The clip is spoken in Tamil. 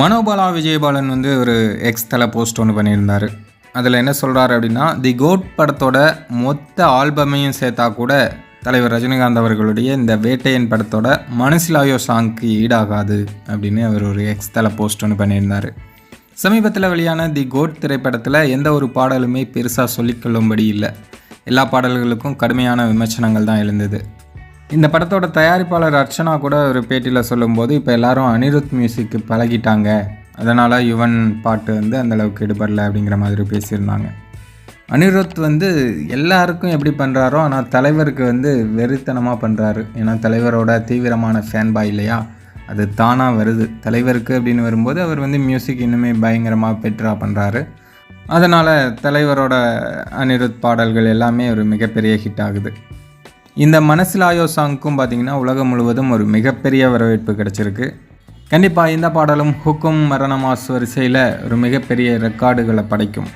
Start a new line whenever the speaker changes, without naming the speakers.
மனோபாலா விஜயபாலன் வந்து ஒரு எக்ஸ் தலை போஸ்ட் ஒன்று பண்ணியிருந்தார். அதில் என்ன சொல்கிறாரு அப்படின்னா தி கோட் படத்தோட மொத்த ஆல்பமையும் சேர்த்தா கூட தலைவர் ரஜினிகாந்த் அவர்களுடைய இந்த வேட்டையன் படத்தோட மனசிலாயோ சாங்க்கு ஈடாகாது அப்படின்னு அவர் ஒரு எக்ஸ் தலை போஸ்ட் ஒன்று பண்ணியிருந்தார். சமீபத்தில் வெளியான தி கோட் திரைப்படத்தில் எந்த ஒரு பாடலுமே பெருசாக சொல்லிக்கொள்ளும்படி இல்லை. எல்லா பாடல்களுக்கும் கடுமையான விமர்சனங்கள் தான் எழுந்தது. இந்த படத்தோட தயாரிப்பாளர் அர்ச்சனா கூட ஒரு பேட்டியில் சொல்லும்போது இப்போ எல்லாரும் அனிருத் மியூசிக்கு பழகிட்டாங்க. அதனால் யுவன் பாட்டு வந்து அந்தளவுக்கு எடுபடல அப்படிங்கிற மாதிரி பேசியிருந்தாங்க. அனிருத் வந்து எல்லாருக்கும் எப்படி பண்ணுறாரோ ஆனால் தலைவருக்கு வந்து வெறித்தனமாக பண்ணுறாரு ஏன்னா தலைவரோட தீவிரமான ஃபேன் பாய் இல்லையா? அது தானாக வருது. தலைவருக்கு அப்படின்னு வரும்போது அவர் வந்து மியூசிக் இன்னுமே பயங்கரமாக பெட்டராக பண்ணுறாரு அதனால் தலைவரோட அனிருத் பாடல்கள் எல்லாமே ஒரு மிகப்பெரிய ஹிட் ஆகுது. இந்த மனசிலாயோ சாங்க்கும் பார்த்தீங்கன்னா உலகம் முழுவதும் ஒரு மிகப்பெரிய வரவேற்பு கிடச்சிருக்கு. கண்டிப்பாக இந்த பாடலும் ஹுக்கும் மரணமாஸ் வரிசையில் ஒரு மிகப்பெரிய ரெக்கார்டுகளை படைக்கும்.